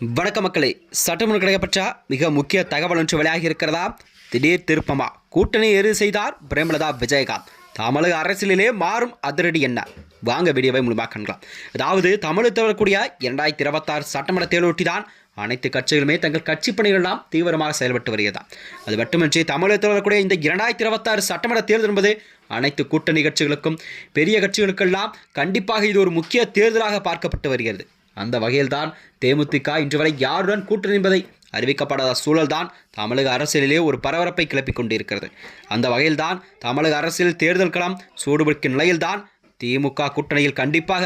வணக்க மக்களை சட்டமன்ற கிடைக்கப்பட்ட மிக முக்கிய தகவல் ஒன்று வெளியாகி இருக்கிறதா? திடீர் திருப்பமா? கூட்டணி எது செய்தார் பிரேமலதா விஜயகாந்த். தமிழக அரசியலிலே மாறும் அதிரடி என்ன? வாங்க வீடியோவை முழுமையாக காணலாம் அதாவது தமிழகத்தில் வரக்கூடிய இரண்டாயிரத்தி இருபத்தாறு சட்டமன்ற தேர்தலொட்டி தான் அனைத்து கட்சிகளுமே தங்கள் கட்சி பணிகளெல்லாம் தீவிரமாக செயல்பட்டு வருகிறதா. அது மட்டுமின்றி தமிழகத்தில் வரக்கூடிய இந்த இரண்டாயிரத்தி இருபத்தாறு சட்டமன்ற தேர்தல் என்பது அனைத்து கூட்டணி கட்சிகளுக்கும் பெரிய கட்சிகளுக்கெல்லாம் கண்டிப்பாக இது ஒரு முக்கிய தேர்தலாக பார்க்கப்பட்டு வருகிறது. அந்த வகையில்தான் தேமுதிக இன்று வரை யாருடன் கூட்டணி என்பதை அறிவிக்கப்படாத சூழல்தான் தமிழக அரசியலிலே ஒரு பரபரப்பை கிளப்பிக் கொண்டிருக்கிறது. அந்த வகையில்தான் தமிழக அரசியல் தேர்தல் களம் சூடுபிடிக்கும் நிலையில்தான் திமுக கூட்டணியில் கண்டிப்பாக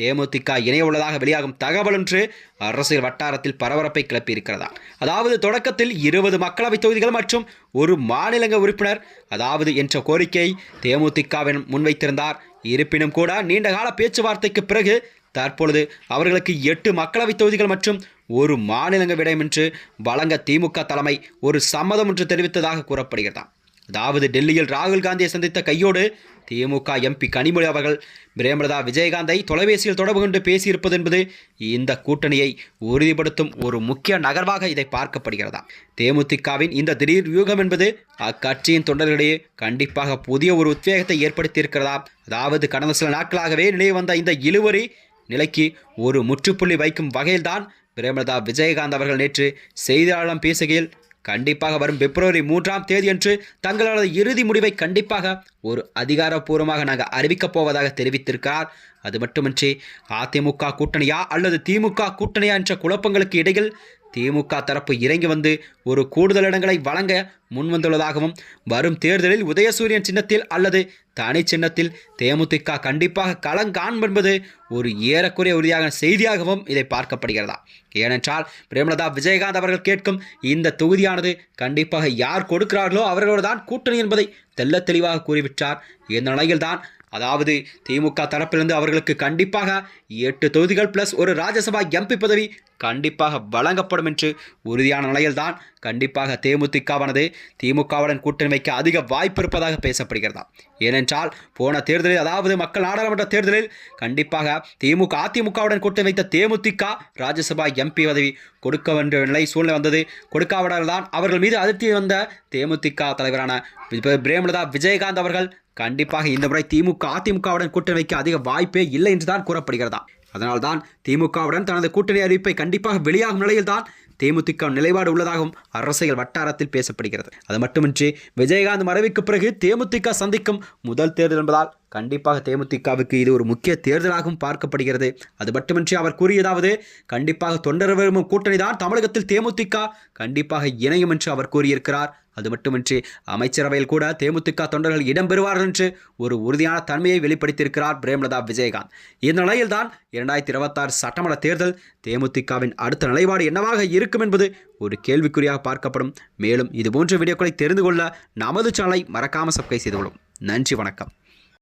தேமுதிக இணைய உள்ளதாக வெளியாகும் தகவல் என்று அரசியல் வட்டாரத்தில் பரபரப்பை கிளப்பியிருக்கிறதா. அதாவது தொடக்கத்தில் இருபது மக்களவைத் தொகுதிகள் மற்றும் ஒரு மாநிலங்க உறுப்பினர் அதாவது என்ற கோரிக்கை தேமுதிகவின் முன்வைத்திருந்தார். இருப்பினும் கூட நீண்டகால பேச்சுவார்த்தைக்கு பிறகு தற்பொழுது அவர்களுக்கு எட்டு மக்களவைத் தொகுதிகள் மற்றும் ஒரு மாநிலங்க விடயம் என்று வழங்க திமுக தலைமை ஒரு சம்மதம் என்று தெரிவித்ததாக கூறப்படுகிறதா அதாவது டெல்லியில் ராகுல் காந்தியை சந்தித்த கையோடு திமுக எம்பி கனிமொழி அவர்கள் பிரேமலதா விஜயகாந்தை தொலைபேசியில் தொடர்பு கொண்டு பேசியிருப்பது என்பது இந்த கூட்டணியை உறுதிப்படுத்தும் ஒரு முக்கிய நகர்வாக இதை பார்க்கப்படுகிறதா தேமுதிகவின் இந்த திடீர் வியூகம் என்பது அக்கட்சியின் தொண்டர்களிடையே கண்டிப்பாக புதிய ஒரு உத்வேகத்தை ஏற்படுத்தியிருக்கிறதா அதாவது கடந்த சில நாட்களாகவே நினைவு வந்த இந்த இழுவரி நிலைக்கு ஒரு முற்றுப்புள்ளி வைக்கும் வகையில்தான் பிரேமலதா விஜயகாந்த் அவர்கள் நேற்று செய்தியாளர்களிடம் பேசுகையில் கண்டிப்பாக வரும் பிப்ரவரி மூன்றாம் தேதியன்று தங்களது இறுதி முடிவை கண்டிப்பாக ஒரு அதிகாரப்பூர்வமாக நாங்கள் அறிவிக்கப் போவதாக தெரிவித்திருக்கிறார். அது மட்டுமின்றி அதிமுக கூட்டணியா அல்லது திமுக கூட்டணியா என்ற குழப்பங்களுக்கு இடையில் திமுக தரப்பு இறங்கி வந்து ஒரு கூடுதல் இடங்களை வழங்க முன்வந்துள்ளதாகவும் வரும் தேர்தலில் உதயசூரியன் சின்னத்தில் அல்லது தனி சின்னத்தில் தேமுதிக கண்டிப்பாக களங்காணும் என்பது ஒரு ஏறக்குறைய உறுதியாக செய்தியாகவும் இதை பார்க்கப்படுகிறதா? ஏனென்றால் பிரேமலதா விஜயகாந்த் அவர்கள் கேட்கும் இந்த தொகுதியானது கண்டிப்பாக யார் கொடுக்கிறார்களோ அவர்களோடு தான் கூட்டணி என்பதை தெல்ல தெளிவாக கூறிவிட்டார். இந்த நிலையில்தான் அதாவது திமுக தரப்பிலிருந்து அவர்களுக்கு கண்டிப்பாக எட்டு தொகுதிகள் பிளஸ் ஒரு ராஜ்யசபா எம்பி பதவி கண்டிப்பாக வழங்கப்படும் என்று உறுதியான நிலையில்தான் கண்டிப்பாக தேமுதிகவானது திமுகவுடன் கூட்டணி வைக்க அதிக வாய்ப்பு இருப்பதாக பேசப்படுகிறதா? ஏனென்றால் போன தேர்தலில் அதாவது மக்கள் நாடாளுமன்ற தேர்தலில் கண்டிப்பாக திமுக அதிமுகவுடன் கூட்டணி வைத்த தேமுதிக ராஜ்யசபா எம்பி பதவி கொடுக்க வேண்டிய நிலை சூழ்நிலை வந்தது. கொடுக்காவிடால் தான் அவர்கள் மீது அதிர்ச்சி வந்த தேமுதிக தலைவரான பிரேமலதா விஜயகாந்த் அவர்கள் கண்டிப்பாக இந்த முறை திமுக அதிமுகவுடன் கூட்டணி வைக்க அதிக வாய்ப்பே இல்லை என்று தான் கூறப்படுகிறதா? அதனால்தான் திமுகவுடன் தனது கூட்டணி அறிவிப்பை கண்டிப்பாக வெளியாகும் நிலையில்தான் தேமுதிக நிலைப்பாடு உள்ளதாகவும் அரசியல் வட்டாரத்தில் பேசப்படுகிறது. அது மட்டுமின்றி விஜயகாந்த் மறைவுக்கு பிறகு தேமுதிக சந்திக்கும் முதல் தேர்தல் என்பதால் கண்டிப்பாக தேமுதிகவுக்கு இது ஒரு முக்கிய தேர்தலாகவும் பார்க்கப்படுகிறது. அது மட்டுமின்றி அவர் கூறியதாவது கண்டிப்பாக தொண்டர் விரும்பும் கூட்டணி தான் தமிழகத்தில் தேமுதிக கண்டிப்பாக இணையும் என்று அவர் கூறியிருக்கிறார். அது மட்டுமின்றி அமைச்சரவையில் கூட தேமுதிக தொண்டர்கள் இடம்பெறுவார்கள் என்று ஒரு உறுதியான தன்மையை வெளிப்படுத்தியிருக்கிறார் பிரேமலதா விஜயகாந்த். இந்த நிலையில்தான் இரண்டாயிரத்தி இருபத்தாறு சட்டமன்ற தேர்தல் தேமுதிகவின் அடுத்த நிலைப்பாடு என்னவாக இருக்கும் என்பது ஒரு கேள்விக்குறியாக பார்க்கப்படும். மேலும் இதுபோன்ற வீடியோக்களை தெரிந்து கொள்ள நமது சேனலை மறக்காமல் சப்ஸ்கிரைப் செய்து கொள்ளும். நன்றி வணக்கம்.